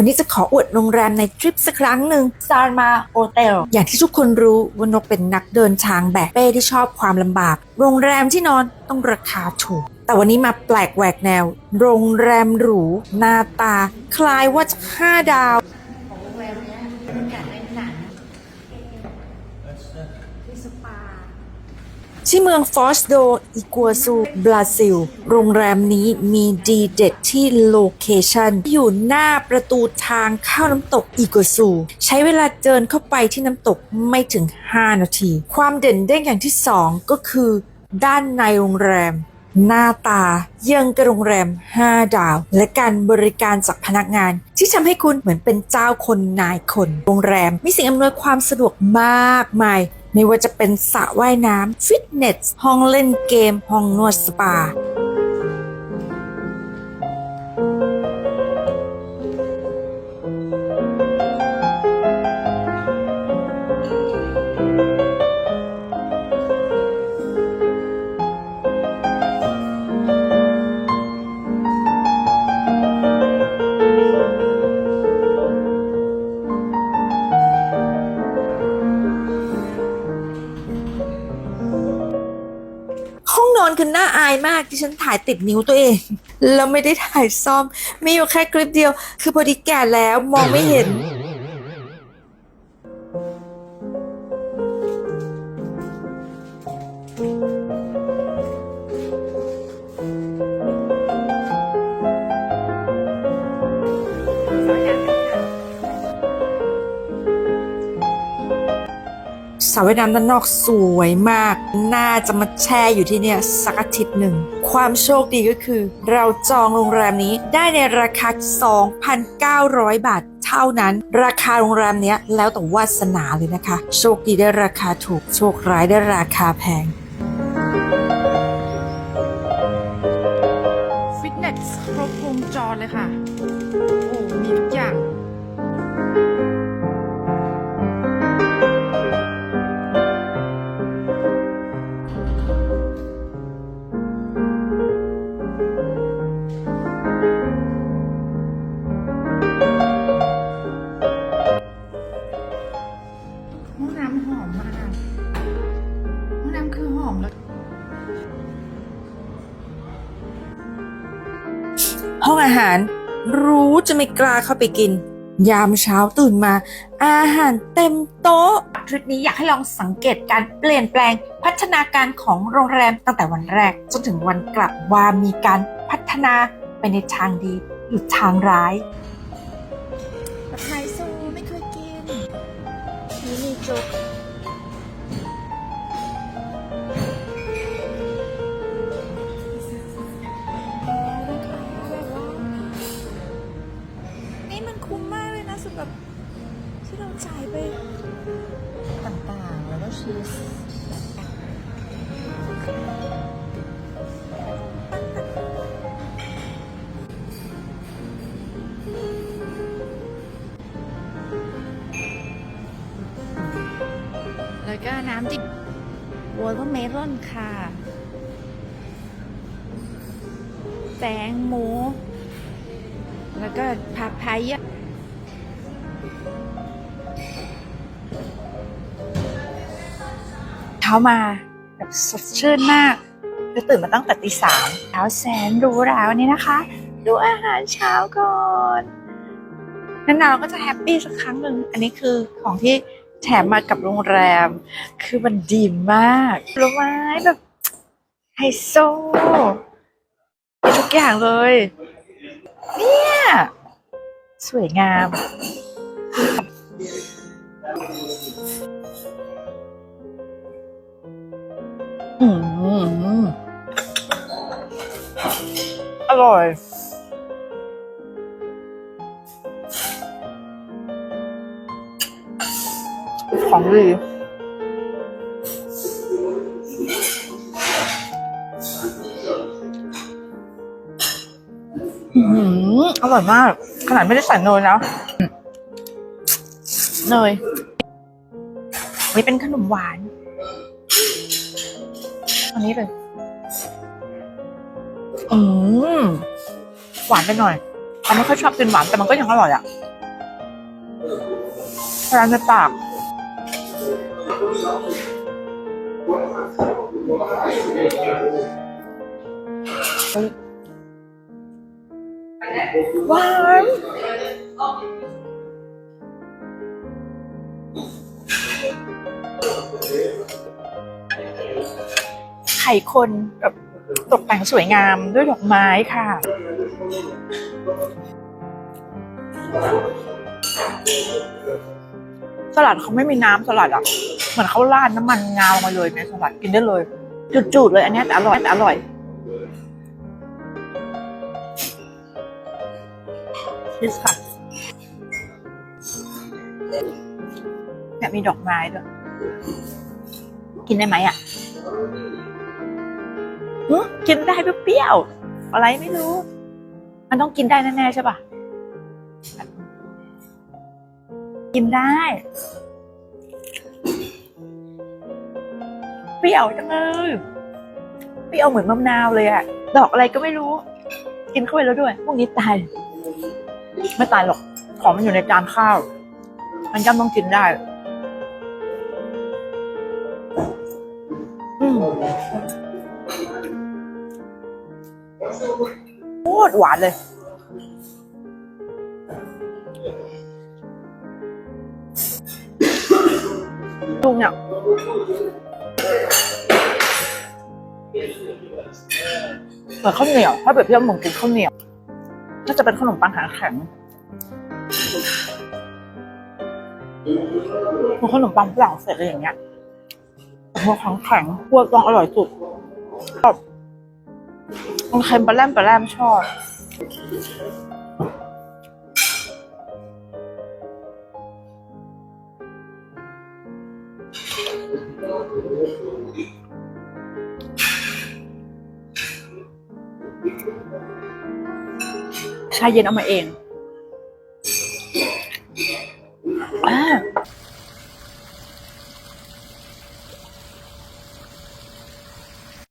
วันนี้จะขออวดโรงแรมในทริปสักครั้งหนึ่งซาร์มาโอเทลอย่างที่ทุกคนรู้ว่านกเป็นนักเดินทางแบกเป้ที่ชอบความลำบาก โรงแรมที่นอนต้องราคาถูก แต่วันนี้มาแปลกแหวกแนว โรงแรมหรูหน้าตา คล้ายว่าจะห้าดาว ของโรงแรมเนี้ยเป็นการเล่นหนังที่สปา ที่เมืองฟอสโดอิกัวซูบราซิล โรงแรมนี้มีดีเด็ดที่โลเคชันอยู่หน้าประตูทางเข้าน้ำตกอิกัวซู ใช้เวลาเดินเข้าไปที่น้ำตกไม่ถึง 5 นาที ความเด่นเด้งอย่างที่ 2 ก็คือ ด้านในโรงแรม หน้าตายังกับโรงแรม 5 ดาว และการบริการจากพนักงาน ที่ทำให้คุณเหมือนเป็นเจ้าคนนายคน โรงแรมมีสิ่งอำนวยความสะดวกมากมาย ไม่ว่าจะเป็นสระว่ายน้ำฟิตเนส ห้องเล่นเกม ห้องนวดสปา ห้องนอนคือน่าอายมากที่ฉันถ่ายติดนิ้วตัวเอง แล้วไม่ได้ถ่ายซ่อม มีอยู่แค่คลิปเดียว คือพอดีแก่แล้วมองไม่เห็นส ระว่ายน้ำด้านนอกสวยมาก น่าจะมาแช่อยู่ที่เนี่ยสักอาทิตย์หนึ่ง ความโชคดีก็คือ เราจองโรงแรมนี้ได้ในราคา 2,900 บาทเท่านั้น ราคาโรงแรมเนี้ยแล้วแต่วาสนาเลยนะคะ โชคดีได้ราคาถูก โชคร้ายได้ราคาแพง น้ำหอมมากห้องน้ำคือหอมแล้ว ห้องอาหารรู้จะไม่กล้าเข้าไปกิน ยามเช้าตื่นมา อาหารเต็มโต๊ะทริปนี้อยากให้ลองสังเกตการเปลี่ยนแปลงพัฒนาการของโรงแรมตั้งแต่วันแรก จนถึงวันกลับว่ามีการพัฒนาไปในทางดีหรือทางร้ายไฮโซไม่เคยกิน นี่มีโจ๊กนี่มันคุ้มมากเลยนะสุดแบบที่เราจ่ายไปต่างๆ แล้วก็ชีสต่างๆำจิ้มวอลเมลอนค่ะแตงโมแล้วก็พาพายะเช้ามาแบบสดชื่นมากคือตื่นมาตั้งแต่ตีสามเช้าแสนรู้ราวันนี้นะคะ ดูอาหารเช้าก่อนนานๆเราก็จะแฮปปี้สักครั้งหนึ่ง อันนี้คือของที่ แถมมากับโรงแรม คือมันดีมากผลไม้แบบไฮโซทุกอย่างเลย เนี่ย สวยงาม อืมอร่อย ของดีอืมอร่อยมาก ขนาดไม่ได้ใส่เนยนะอืมเนยนี่เป็นขนมหวาน อันนี้เลยอืมหวานไปหน่อยเราไม่ค่อยชอบกินหวานแต่มันก็ยังอร่อยอะร้านในปาก หวานไข่คนแบบตกแต่งสวยงามด้วยดอกไม้ค่ะ สลัดเขาไม่มีน้ำสลัดอะ เหมือนเขาราดน้ำมันงาลงมาเลยในสลัดกินได้เลย จุดๆเลย อันนี้แต่อร่อยแต่อร่อยชีสค่ะเนี่ยมีดอกไม้ด้วย กินได้ไหมอะหึกินได้เปรี้ยวอะไรไม่รู้ มันต้องกินได้แน่ๆใช่ปะ กินได้ เปรี้ยวจังเลยเปรี้ยวเหมือนมะนาวเลยอะดอกอะไรก็ไม่รู้ กินเข้าไปแล้วด้วยพวกนี้ตาย ไม่ตายหรอก ของมันอยู่ในจานข้าว มันย่อมต้องกินได้ อืมโคตรหวานเลย ลุงเนี่ยเหมือนข้าวเหนียว ถ้าเปรียบเทียบเหมือนกินข้าวเหนียว น่าจะเป็นขนมปังหางแข็งเหมือนขนมปังฝรั่งเศสอะไรอย่างเงี้ยหัวแข็งแข็งๆหัวตองอร่อยสุดแบบมันเค็มปลาแรมปลาแรมชอบ ชาเย็นเอามาเองอ่า